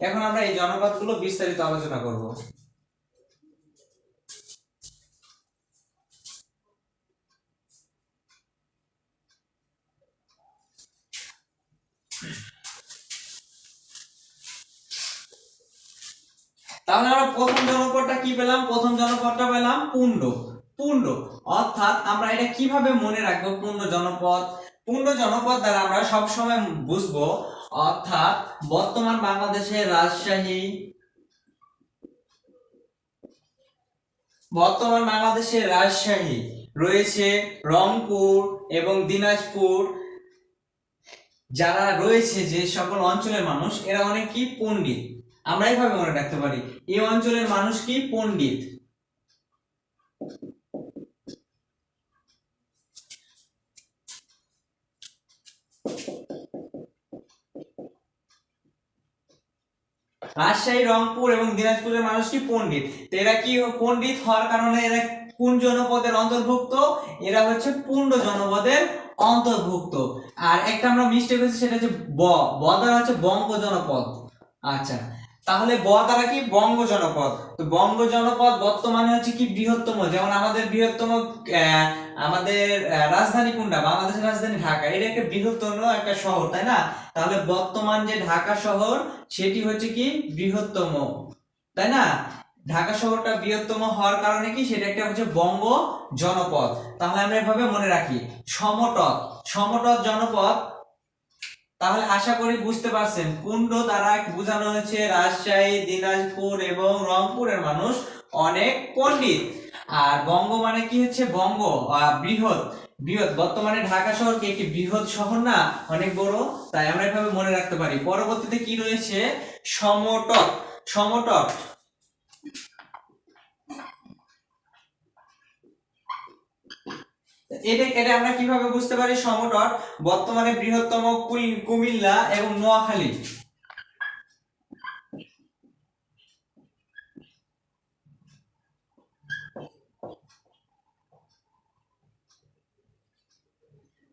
এখন আমরা এই জনপদগুলো বিস্তারিত আলোচনা করব। তাহলে আমরা প্রথম জনপদটা কি পেলাম? প্রথম জনপদটা পেলাম পুণ্ড। পুণ্ড, অর্থাৎ আমরা এটা কীভাবে মনে রাখব পূর্ণ জনপদ? পূর্ণ জনপদ দ্বারা আমরা সবসময় বুঝব অর্থাৎ বর্তমান বাংলাদেশের রাজশাহী, বর্তমান বাংলাদেশের রাজশাহী রয়েছে রংপুর এবং দিনাজপুর। যারা রয়েছে যে সকল অঞ্চলের মানুষ, এরা অনেক কি পণ্ডিত। আমরা এইভাবে মনে রাখতে পারি, এই অঞ্চলের মানুষ কি পণ্ডিত? রাজশাহী, রংপুর এবং দিনাজপুরের মানুষ কি পণ্ডিত। তো এরা কি পণ্ডিত হওয়ার কারণে এরা কোন জনপদের অন্তর্ভুক্ত? এরা হচ্ছে পুণ্ড জনপদের অন্তর্ভুক্ত। আর একটা আমরা মিস্টেক হয়েছে সেটা হচ্ছে ব। ব দ্বারা হচ্ছে বঙ্গ জনপদ আচ্ছা তাহলে ব দ্বারা কি বঙ্গ জনপদ? তো বঙ্গ জনপদ বর্তমানে হচ্ছে কি বৃহত্তম, যেমন আমাদের বৃহত্তম আমাদের রাজধানী কোনটা? বাংলাদেশের রাজধানী ঢাকা। এটা একটা বৃহত্তম একটা শহর, তাই না? তাহলে বর্তমান যে ঢাকা শহর, সেটি হচ্ছে কি বৃহত্তম, তাই না? ঢাকা শহরটা বৃহত্তম হওয়ার কারণে কি? সেটা একটা হচ্ছে বঙ্গ জনপদ। তাহলে আমরা এভাবে মনে রাখি। সমতট সমতট জনপদ তাহলে আশা করি বুঝতে পারছেন, কুণ্ড দ্বারা বোঝানো হয়েছে রাজশাহী, দিনাজপুর এবং রংপুরের মানুষ অনেক পণ্ডিত। আর বঙ্গ মানে কি হচ্ছে? বঙ্গ বৃহৎ। বৃহৎ, বর্তমানে ঢাকা শহর কি একটি বৃহৎ শহর না, অনেক বড়, তাই আমরা এভাবে মনে রাখতে পারি। পরবর্তীতে কি রয়েছে? সমটক সমতট এটা এটা আমরা কীভাবে বুঝতে পারি? সমতট বর্তমানে বৃহত্তম কুমিল্লা এবং নোয়াখালী।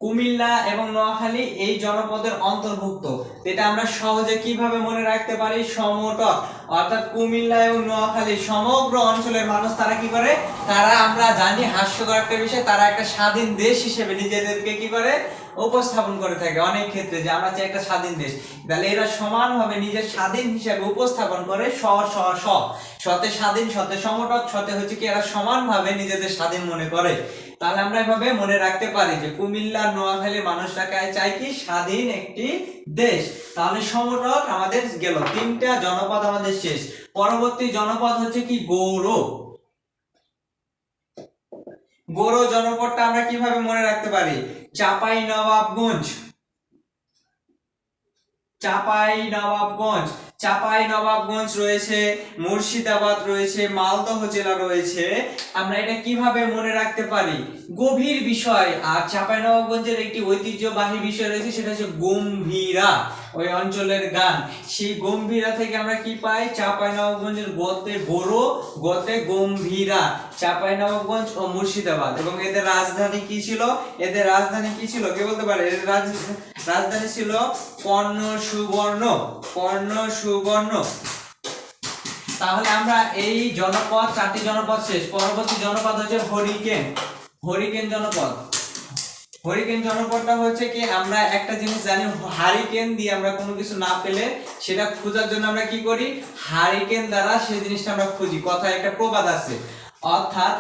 কুমিল্লা এবং নোয়াখালী এই জনপদের অন্তর্ভুক্ত। এটা আমরা সহজে কীভাবে মনে রাখতে পারি? সমতট। অর্থাৎ কুমিল্লা এবং নোয়াখালী সমগ্র অঞ্চলের মানুষ তারা কি করে? তারা আমরা জানি হাস্যকর একটা বিষয়, তারা একটা স্বাধীন দেশ হিসেবে নিজেদেরকে কি করে? উপস্থাপন করে থাকে অনেক ক্ষেত্রে যে আমরা চাই একটা স্বাধীন দেশ। তাহলে এরা সমানভাবে নিজের স্বাধীন হিসেবে উপস্থাপন করে স স সতে স্বাধীন, সতে সমটক সতে হচ্ছে কি এরা সমানভাবে নিজেদের স্বাধীন মনে করে। তাহলে আমরা এভাবে মনে রাখতে পারি যে কুমিল্লা নোয়াখালীর মানুষটাকে চাই কি স্বাধীন একটি দেশ। তাহলে সমরক আমাদের গেল, তিনটা জনপদ আমাদের শেষ। পরবর্তী জনপদ হচ্ছে কি? গৌর গৌর জনপদটা আমরা কীভাবে মনে রাখতে পারি? চাপাই নবাবগঞ্জ চাপাই নবাবগঞ্জ চাপাই নবাবগঞ্জ রয়েছে, মুর্শিদাবাদ রয়েছে, মালদহ জেলা রয়েছে। আমরা এটা কীভাবে মনে রাখতে পারি? গভীর বিষয়। আর চাপাই নবাবগঞ্জের একটি ঐতিহ্যবাহী বিষয় রয়েছে, সেটা হচ্ছে গম্ভীরা। ওই অঞ্চলের গান। সেই গম্ভীরা থেকে আমরা কি পাই? চাপাই নবাবগঞ্জের গতে বড়, গতে গম্ভীরা। চাপাই নবাবগঞ্জ ও মুর্শিদাবাদ। এবং এদের রাজধানী কি ছিল? এদের রাজধানী কি ছিল? কে বলতে পারে? এদের রাজ- রাজধানী ছিল কর্ণ সুবর্ণ কর্ণ সুবর্ণ তাহলে আমরা এই জনপদ, চারটি জনপদ শেষ। পরবর্তী জনপদ হচ্ছে হরিকেন। হরিকেন জনপদ। হরিকেন জনপদটা হচ্ছে কি, আমরা একটা জিনিস জানি, হারিকেন দিয়ে আমরা কোনো কিছু না পেলে সেটা খোঁজার জন্য আমরা কি করি? হারিকেন দ্বারা সেই জিনিসটা আমরা খুঁজি। কথা একটা প্রবাদ আছে। অর্থাৎ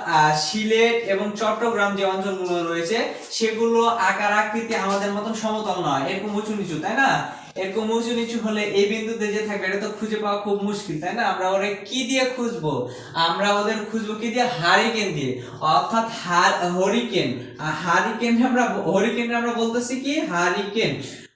সিলেট এবং চট্টগ্রাম যে অঞ্চলগুলো রয়েছে, সেগুলো আকার আকৃতি আমাদের মতন সমতল নয়। এরকম উঁচু নিচু, তাই না? এরকম উঁচু নিচু হলে এই বিন্দুতে যে থাকবে, এটা তো খুঁজে পাওয়া খুব মুশকিল, তাই না? আমরা ওরে কি দিয়ে খুঁজবো? আমরা ওদের খুঁজবো কি দিয়ে? হারিকেন দিয়ে। অর্থাৎ হার, হরিকেন। হারিকেন আমরা হরিকেন আমরা বলতেছি কি? হারিকেন।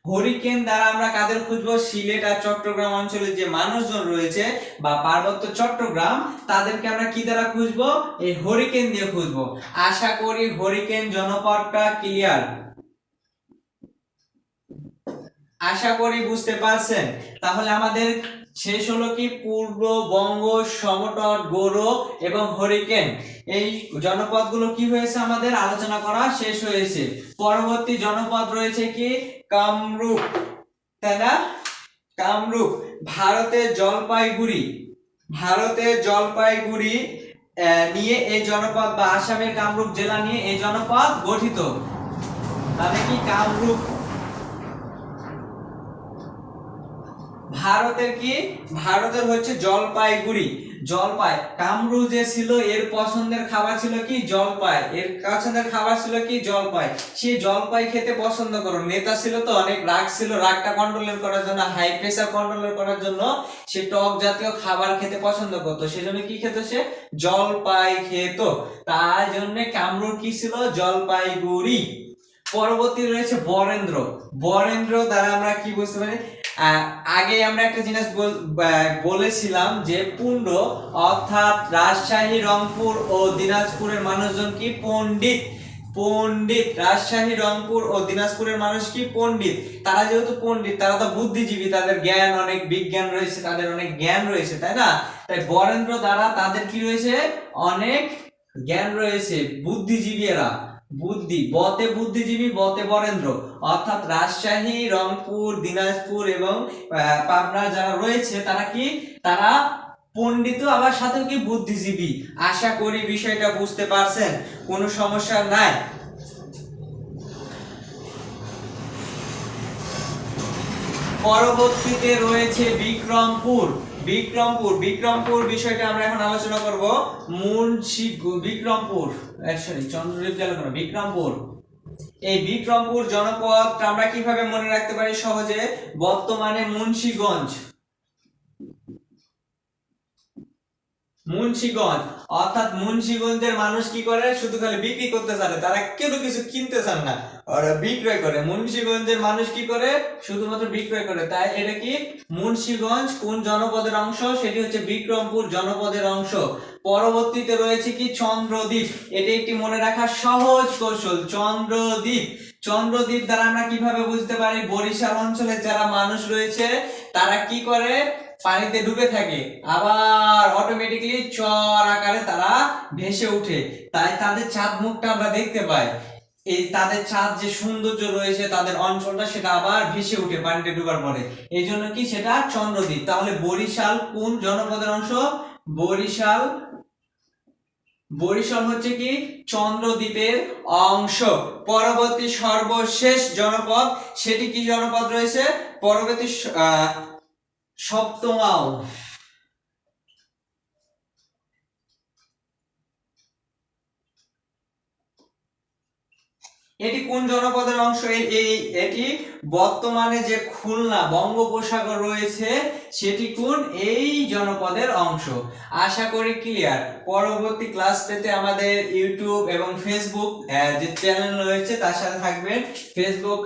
হরিকেন দ্বারা আমরা কাদের খুঁজবো? সিলেট আর চট্টগ্রাম অঞ্চলে যে মানুষজন রয়েছে বা পার্বত্য চট্টগ্রাম, তাদেরকে আমরা কি দ্বারা খুঁজবো? এই হরিকেন দিয়ে খুঁজবো। আশা করি হরিকেন জনপদটা ক্লিয়ার আশা করি বুঝতে পারছেন। তাহলে আমাদের শেষ হলো কি? পূর্ববঙ্গ সমতট গৌরব এবং হরিকেন। এই জনপদগুলো কি হয়েছে আমাদের? আলোচনা করা শেষ হয়েছে। পরবর্তী জনপদ রয়েছে কি? কামরূপ। তাই না? কামরূপ। ভারতের জলপাইগুড়ি। ভারতের জলপাইগুড়ি নিয়ে এই জনপদ বা আসামের কামরূপ জেলা নিয়ে এই জনপদ গঠিত। তাহলে কি কামরূপ ভারতের কি? ভারতের হচ্ছে জলপাইগুড়ি। জলপাই কামরু যে ছিল, এর পছন্দের খাবার ছিল কি? জলপাই। এর পছন্দের খাবার ছিল কি? জলপাই। সে জলপাই খেতে পছন্দ করো। নেতা ছিল তো, অনেক রাগ ছিল, রাগটা কন্ট্রোল করার জন্য হাই প্রেসার কন্ট্রোল করার জন্য সে টক জাতীয় খাবার খেতে পছন্দ করতো। সেজন্য কি খেত সে? জলপাই খেত। তার জন্য কামরুর কি ছিল? জলপাইগুড়ি। পরবর্তী রয়েছে বরেন্দ্র। বরেন্দ্র দ্বারা আমরা কি বুঝতে পারি? আগে আমরা একটা জিনিস বল- বলেছিলাম যে পুণ্ড, অর্থাৎ রাজশাহী, রংপুর ও দিনাজপুরের মানুষজন কি পণ্ডিত? পণ্ডিত। রাজশাহী, রংপুর ও দিনাজপুরের মানুষ কি পণ্ডিত? তারা যেহেতু পণ্ডিত, তারা তো বুদ্ধিজীবী, তাদের জ্ঞান অনেক, বিজ্ঞান রয়েছে, তাদের অনেক জ্ঞান রয়েছে, তাই না? তাই বরেন্দ্র দ্বারা তাদের কি রয়েছে? অনেক জ্ঞান রয়েছে, বুদ্ধিজীবী এরা। বুদ্ধি, বতে বুদ্ধিজীবী, বতে বরেন্দ্র। অর্থাৎ রাজশাহী, রংপুর, দিনাজপুর এবং পাবনা যারা রয়েছে, তারা কি? তারা পণ্ডিত, আবার সাথে কি বুদ্ধিজীবী? আশা করি বিষয়টা বুঝতে পারছেন। কোনো সমস্যা নাই। পরবর্তীতে রয়েছে বিক্রমপুর। বিক্রমপুর বিক্রমপুর বিষয়টা আমরা এখন আলোচনা করব। মুন্সি বিক্রমপুর সরি চন্দ্রদ্বীপ জেলা বিক্রমপুর। এই বিক্রমপুর জনপদ আমরা কীভাবে মনে রাখতে পারি সহজে? বর্তমানে মুন্সিগঞ্জ। মুন্সিগঞ্জ। অর্থাৎ মুন্সিগঞ্জের মানুষ কি করে? শুধু খালি বিক্রি করতে চায় না, তারা কেউ কিছু কিনতে চান না। বিক্রয় করে। মুন্সিগঞ্জের মানুষ কি করে? শুধুমাত্র বিক্রয় করে। তাই এটা কি? মুন্সিগঞ্জ কোন জনপদের অংশ? সেটি হচ্ছে বিক্রমপুর জনপদের অংশ। পরবর্তীতে রয়েছে কি? চন্দ্রদ্বীপ। এটি একটি মনে রাখা সহজ কৌশল। চন্দ্রদ্বীপ। চন্দ্রদ্বীপ দ্বারা আমরা কীভাবে বুঝতে পারি? বরিশাল অঞ্চলে যারা মানুষ রয়েছে তারা কি করে? পানিতে ডুবে থাকে। আবার অটোমেটিকলি চর আকারে তারা ভেসে ওঠে। তাই তাদের চাঁদ মুখটা আমরা দেখতে পাই। এই তাদের চাঁদ যে সৌন্দর্য রয়েছে, তাদের অঞ্চলটা সেটা আবার ভেসে উঠে পানিতে ডুবার পরে। এই জন্য কি সেটা চন্দ্রদ্বীপ। তাহলে বরিশাল কোন জনপদের অংশ? বরিশাল বরিশাল হচ্ছে কি চন্দ্রদ্বীপের অংশ। পরবর্তী সর্বশেষ জনপদ, সেটি কি জনপদ রয়েছে? পরবর্তী সপ্তমাও এটি কোন জনপদের অংশ? এই এটি বর্তমানে যে খুলনা বঙ্গোপসাগর রয়েছে, সেটি কোন? এই জনপদের অংশ। আশা করি ক্লিয়ার পরবর্তী ক্লাস পেতে আমাদের ইউটিউব এবং ফেসবুক যে চ্যানেল রয়েছে, তার সাথে থাকবেন। Facebook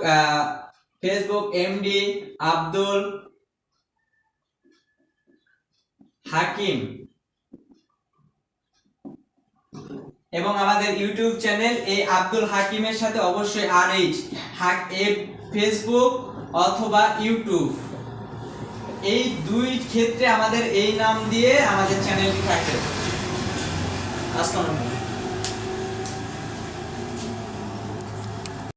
Facebook MD Abdul Hakim. এবং আমাদের ইউটিউব চ্যানেল এই আব্দুল হাকিমের সাথে অবশ্যই আর এইচ এ ফেসবুক অথবা ইউটিউব। এই দুই ক্ষেত্রে আমাদের এই নাম দিয়ে আমাদের চ্যানেলটি থাকে। আসসালামু আলাইকুম।